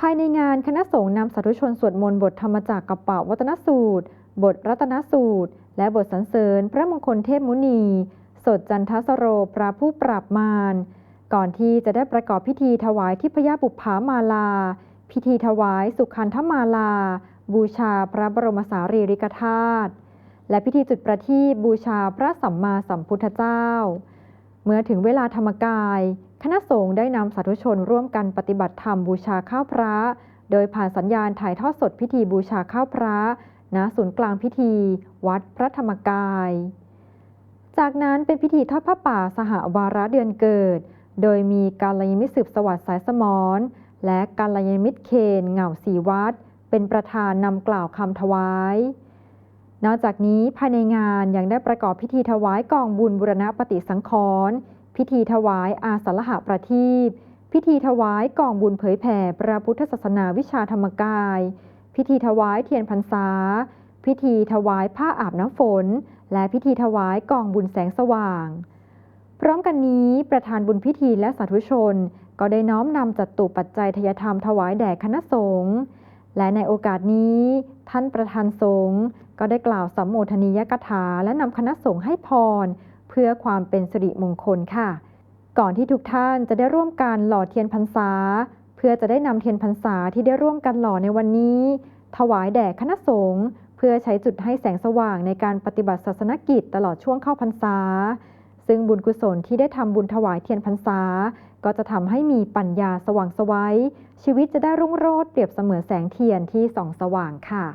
ภายในงานคณะสงฆ์นำสาธุชนสวดมนต์บทธรรมจากกัปปะวัตนสูตร บทรัตนสูตร และบทสรรเสริญ พระมงคลเทพมุนี สดจันทสโรพระผู้ปราบมาร ก่อนที่จะได้ประกอบพิธีถวายทิพยบุพภามาลา พิธีถวายสุขันธมาลา บูชาพระบรมสารีริกธาตุ และพิธีจุดประทีปบูชาพระสัมมาสัมพุทธเจ้า เมื่อถึงเวลาธรรมกาย คณะสงฆ์ได้นำสาธุชนร่วมกันปฏิบัติธรรมบูชาข้าวพระ โดยผ่านสัญญาณถ่ายทอดสดพิธีบูชาข้าวพระณศูนย์กลางพิธี วัดพระธรรมกาย จากนั้นเป็นพิธีทอดผ้าป่าสหวาระเดือนเกิด โดยมีการลยมิตรสืบสวัสดิ์สายสมรและการลยมิตรเคนเหงาสีวัด เป็นประธานนำกล่าวคำถวาย นอกจากนี้ภายในงานยังได้ประกอบพิธีถวายกองบุญบุรณะปฏิสังขรณ์ พิธีถวายอาสาฬหประทีปพิธีถวายกองบุญเผยแผ่พระพุทธศาสนาวิชาธรรมกาย พิธีถวายเทียนพรรษา พิธีถวายผ้าอาบน้ำฝน และพิธีถวายกองบุญแสงสว่าง พร้อมกันนี้ประธานบุญพิธีและสาธุชน ก็ได้น้อมนำจัดตุปัจจัยทยธรรมถวายแด่คณะสงฆ์และในโอกาสนี้ ท่านประธานสงฆ์ก็ได้กล่าวสัมโมทนียกถาและนำคณะสงฆ์ให้พร เพื่อความเป็นสิริมงคลค่ะ ก่อนที่ทุกท่านจะได้ร่วมกันหล่อเทียนพรรษา เพื่อจะได้นำเทียนพรรษาที่ได้ร่วมกันหล่อในวันนี้ ถวายแด่คณะสงฆ์เพื่อใช้จุดให้แสงสว่างในการปฏิบัติศาสนกิจตลอดช่วงเข้าพรรษา ซึ่งบุญกุศลที่ได้ทำบุญถวายเทียนพรรษา ก็จะทำให้มีปัญญาสว่างไสวัยชีวิตจะได้รุ่งโรจน์เปรียบเสมือนแสงเทียนที่ส่องสว่างค่ะ